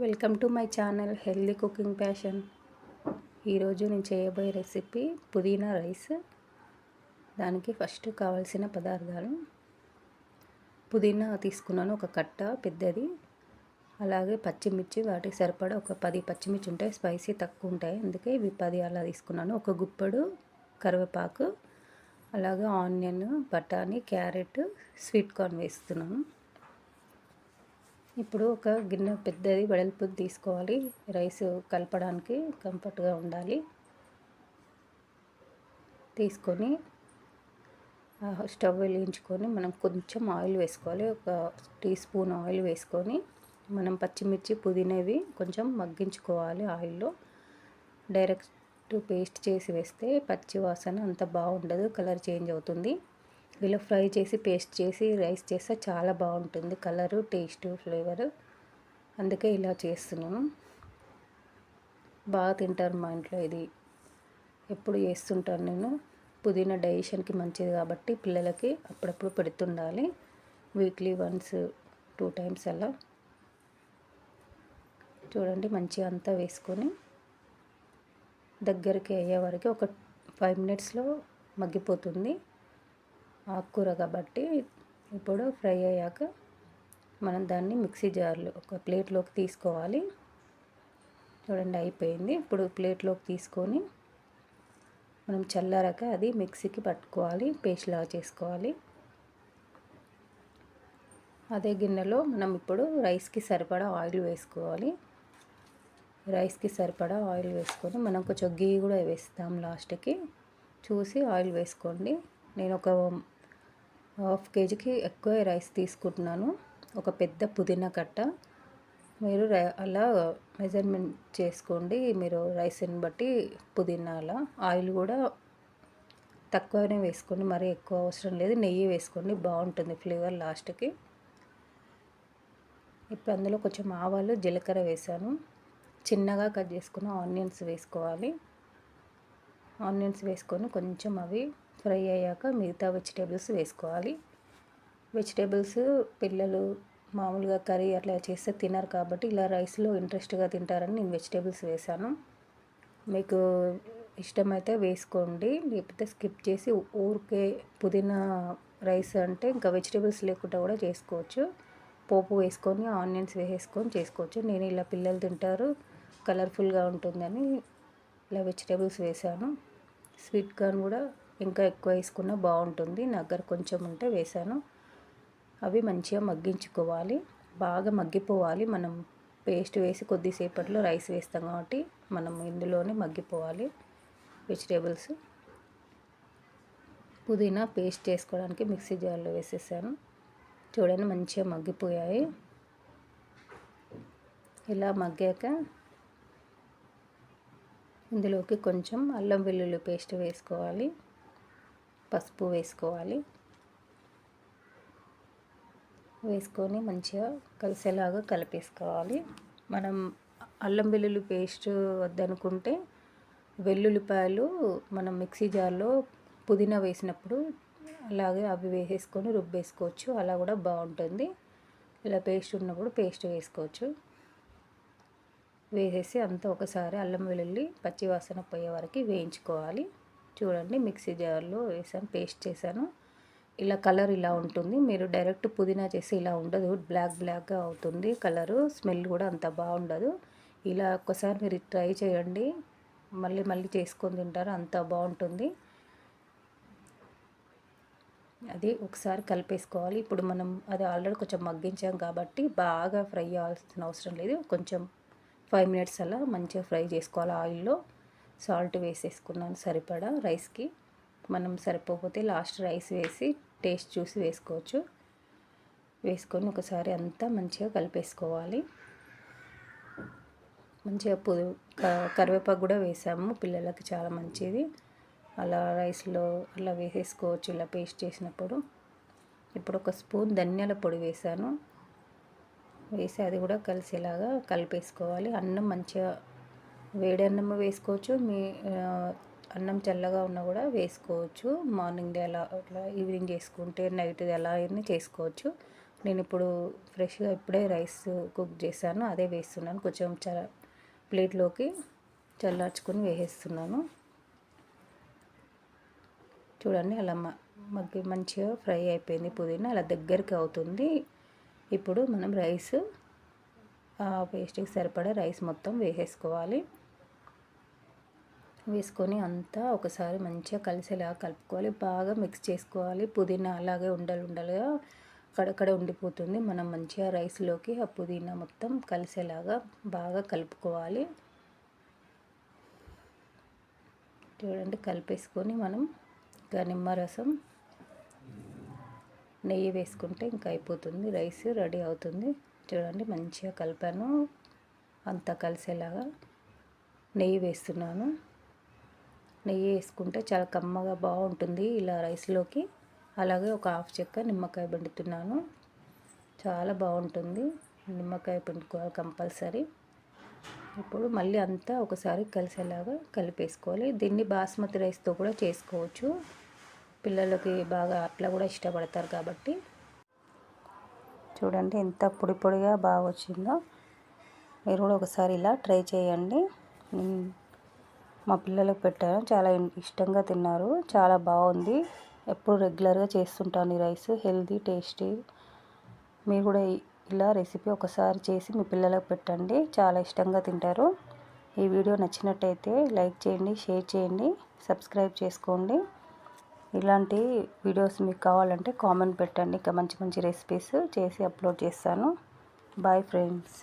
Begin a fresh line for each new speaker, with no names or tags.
Welcome to my channel healthy cooking passion. ఈరోజు నేను చేయబోయే రెసిపీ పుదీనా రైస్. దానికి ఫస్ట్ కావాల్సిన పదార్థాలు. పుదీనా తీసుకున్నాను ఒక కట్ట పెద్దది. అలాగే పచ్చిమిర్చి వాటికి సరిపడా ఒక పది పచ్చిమిర్చి ఉంటాయి స్పైసీ తక్కువ ఉంటాయి. అందుకే ఇవి పది అలా తీసుకున్నాను. ఒక గుప్పడు కరివేపాకు అలాగే ఆనియన్ బఠానీ క్యారెట్ స్వీట్ కార్న్ వేస్తున్నాను. ఇప్పుడు ఒక గిన్నె పెద్దది వెడల్పు తీసుకోవాలి. రైస్ కలపడానికి కంఫర్ట్గా ఉండాలి. తీసుకొని స్టవ్ వెలిగించుకొని మనం కొంచెం ఆయిల్ వేసుకోవాలి. ఒక టీ స్పూన్ ఆయిల్ వేసుకొని మనం పచ్చిమిర్చి పుదీనవి కొంచెం మగ్గించుకోవాలి ఆయిల్లో. డైరెక్ట్ పేస్ట్ చేసి వేస్తే పచ్చి వాసన అంత బాగుండదు కలర్ చేంజ్ అవుతుంది. ఇలా ఫ్రై చేసి పేస్ట్ చేసి రైస్ చేస్తే చాలా బాగుంటుంది కలరు టేస్ట్ ఫ్లేవర్. అందుకే ఇలా చేస్తున్నాను. బాగా తింటారు మా ఇంట్లో ఇది. ఎప్పుడు చేస్తుంటాను నేను. పుదీనా డైజెషన్కి మంచిది కాబట్టి పిల్లలకి అప్పుడప్పుడు పెడుతుండాలి. వీక్లీ వన్స్ టూ టైమ్స్ అలా. చూడండి మంచిగా అంతా వేసుకొని దగ్గరికి అయ్యే వరకు ఒక ఫైవ్ మినిట్స్లో మగ్గిపోతుంది. ఆకుకూర కాబట్టి ఇప్పుడు ఫ్రై అయ్యాక మనం దాన్ని మిక్సీ జార్లో ఒక ప్లేట్లోకి తీసుకోవాలి. చూడండి అయిపోయింది. ఇప్పుడు ప్లేట్లోకి తీసుకొని మనం చల్లారాక అది మిక్సీకి పట్టుకోవాలి. పేస్ట్ లాగా చేసుకోవాలి. అదే గిన్నెలో మనం ఇప్పుడు రైస్కి సరిపడా ఆయిల్ వేసుకోవాలి. రైస్కి సరిపడా ఆయిల్ వేసుకొని మనం కొంచెం గీ కూడా వేస్తాం లాస్ట్కి. చూసి ఆయిల్ వేసుకోండి. నేను ఒక హాఫ్ కేజీకి ఎక్కువ రైస్ తీసుకుంటున్నాను. ఒక పెద్ద పుదీనా కట్ట. మీరు అలా మెజర్మెంట్ చేసుకోండి. మీరు రైస్ని బట్టి పుదీనా అలా. ఆయిల్ కూడా తక్కువనే వేసుకోండి. మరీ ఎక్కువ అవసరం లేదు. నెయ్యి వేసుకోండి. బాగుంటుంది ఫ్లేవర్ లాస్ట్కి. ఇప్పుడు అందులో కొంచెం ఆవాలు జీలకర్ర వేసాను. చిన్నగా కట్ చేసుకున్న ఆనియన్స్ వేసుకోవాలి. ఆనియన్స్ వేసుకొని కొంచెం అవి ఫ్రై అయ్యాక మిగతా వెజిటేబుల్స్ వేసుకోవాలి. వెజిటేబుల్స్ పిల్లలు మామూలుగా కర్రీ అట్లా చేస్తే తినరు కాబట్టి ఇలా రైస్లో ఇంట్రెస్ట్గా తింటారని నేను వెజిటేబుల్స్ వేశాను మీకు ఇష్టమైతే వేసుకోండి లేకపోతే స్కిప్ చేసి ఊరికే పుదీనా రైస్ అంటే ఇంకా వెజిటేబుల్స్ లేకుండా కూడా చేసుకోవచ్చు. పోపు వేసుకొని ఆనియన్స్ వేసేసుకొని చేసుకోవచ్చు. నేను ఇలా పిల్లలు తింటారు కలర్ఫుల్గా ఉంటుందని ఇలా వెజిటేబుల్స్ వేసాను. స్వీట్ కార్న్ కూడా ఇంకా ఎక్కువ వేసుకున్నా బాగుంటుంది. నా దగ్గర కొంచెం ఉంటే వేసాను అవి మంచిగా మగ్గించుకోవాలి. బాగా మగ్గిపోవాలి. మనం పేస్ట్ వేసి కొద్దిసేపట్లో రైస్ వేస్తాం కాబట్టి మనం ఇందులోనే మగ్గిపోవాలి వెజిటేబుల్స్. పుదీనా పేస్ట్ చేసుకోవడానికి మిక్సీ జార్లో వేసేసాను. చూడండి మంచిగా మగ్గిపోయాయి. ఇలా మగ్గాక ఇందులోకి కొంచెం అల్లం వెల్లుల్లి పేస్ట్ వేసుకోవాలి. పసుపు వేసుకోవాలి. వేసుకొని మంచిగా కలిసేలాగా కలిపేసుకోవాలి. మనం అల్లం వెల్లుల్లి పేస్ట్ వద్దనుకుంటే వెల్లుల్లిపాయలు మనం మిక్సీ జార్లో పుదీనా వేసినప్పుడు అలాగే అవి వేసేసుకొని రుబ్బేసుకోవచ్చు. అలా కూడా బాగుంటుంది. ఇలా పేస్ట్ ఉన్నప్పుడు పేస్ట్ వేసుకోవచ్చు. వేసేసి అంతా ఒకసారి అల్లం వెల్లుల్లి పచ్చివాసన పోయే వరకు వేయించుకోవాలి. చూడండి మిక్సీ జార్లో వేసాను పేస్ట్ చేశాను. ఇలా కలర్ ఇలా ఉంటుంది. మీరు డైరెక్ట్ పుదీనా చేసి ఇలా ఉండదు. బ్లాక్ బ్లాక్గా అవుతుంది కలరు స్మెల్ కూడా అంత బాగుండదు. ఇలా ఒక్కసారి మీరు ట్రై చేయండి. మళ్ళీ మళ్ళీ చేసుకొని తింటారు అంత బాగుంటుంది. అది ఒకసారి కలిపేసుకోవాలి. ఇప్పుడు మనం అది ఆల్రెడీ కొంచెం మగ్గించాం కాబట్టి బాగా ఫ్రై అవ్వాల్సిన అవసరం లేదు. కొంచెం ఫైవ్ మినిట్స్ అలా మంచిగా ఫ్రై చేసుకోవాలి ఆయిల్లో. సాల్ట్ వేసేసుకున్నాను సరిపడా రైస్కి. మనం సరిపోతే లాస్ట్ రైస్ వేసి టేస్ట్ చూసి వేసుకోవచ్చు. వేసుకొని ఒకసారి అంతా మంచిగా కలిపేసుకోవాలి. మంచిగా పుదు కరివేపాకు కూడా వేసాము. పిల్లలకి చాలా మంచిది. అలా రైస్లో అలా వేసేసుకోవచ్చు. ఇలా పేస్ట్ చేసినప్పుడు. ఇప్పుడు ఒక స్పూన్ ధనియాల పొడి వేసాను. వేసి అది కూడా కలిసేలాగా కలిపేసుకోవాలి. అన్నం మంచిగా వేడి అన్నం వేసుకోవచ్చు. మీ అన్నం చల్లగా ఉన్నా కూడా వేసుకోవచ్చు. మార్నింగ్ అలా అట్లా ఈవినింగ్ చేసుకుంటే నైట్ ఎలా అయినా చేసుకోవచ్చు. నేను ఇప్పుడు ఫ్రెష్గా ఇప్పుడే రైస్ కుక్ చేశాను. అదే వేస్తున్నాను. కొంచెం చ ప్లేట్లోకి చల్లార్చుకొని వేసేస్తున్నాను. చూడండి అలా మగ్గి మంచిగా ఫ్రై అయిపోయింది పుదీనా. అలా దగ్గరికి అవుతుంది. ఇప్పుడు మనం రైస్ పేస్ట్కి సరిపడా రైస్ మొత్తం వేసేసుకోవాలి. వేసుకొని అంతా ఒకసారి మంచిగా కలిసేలాగా కలుపుకోవాలి. బాగా మిక్స్ చేసుకోవాలి. పుదీనా అలాగే ఉండలు ఉండలుగా అక్కడక్కడ ఉండిపోతుంది. మనం మంచిగా రైస్లోకి ఆ పుదీనా మొత్తం కలిసేలాగా బాగా కలుపుకోవాలి. చూడండి కలిపేసుకొని మనం ఇంకా నిమ్మరసం నెయ్యి వేసుకుంటే ఇంకా అయిపోతుంది. రైస్ రెడీ అవుతుంది. చూడండి మంచిగా కలిపాను. అంతా కలిసేలాగా నెయ్యి వేస్తున్నాను. నెయ్యి వేసుకుంటే చాలా కమ్మగా బాగుంటుంది ఇలా రైస్లోకి. అలాగే ఒక హాఫ్ చెక్క నిమ్మకాయ పిండుతున్నాను. చాలా బాగుంటుంది. నిమ్మకాయ పిండుకోవాలి కంపల్సరీ. ఇప్పుడు మళ్ళీ అంతా ఒకసారి కలిసేలాగా కలిపేసుకోవాలి. దీన్ని బాస్మతి రైస్తో కూడా చేసుకోవచ్చు. పిల్లలకి బాగా అట్లా కూడా ఇష్టపడతారు కాబట్టి. చూడండి ఎంత పొడి పొడిగా బాగా వచ్చిందో మీరు కూడా ఒకసారి ఇలా ట్రై చేయండి. మా పిల్లలకు పెట్టాను. చాలా ఇష్టంగా తిన్నారు. చాలా బాగుంది. ఎప్పుడు రెగ్యులర్గా చేస్తుంటాను ఈ రైస్. Healthy tasty. మీరు కూడా ఇలా రెసిపీ ఒకసారి చేసి మీ పిల్లలకు పెట్టండి. చాలా ఇష్టంగా తింటారు. ఈ వీడియో నచ్చినట్టయితే లైక్ చేయండి షేర్ చేయండి సబ్స్క్రైబ్ చేసుకోండి. ఇలాంటి వీడియోస్ మీకు కావాలంటే కామెంట్ పెట్టండి. ఇంకా మంచి మంచి రెసిపీస్ చేసి అప్లోడ్ చేస్తాను. Bye friends.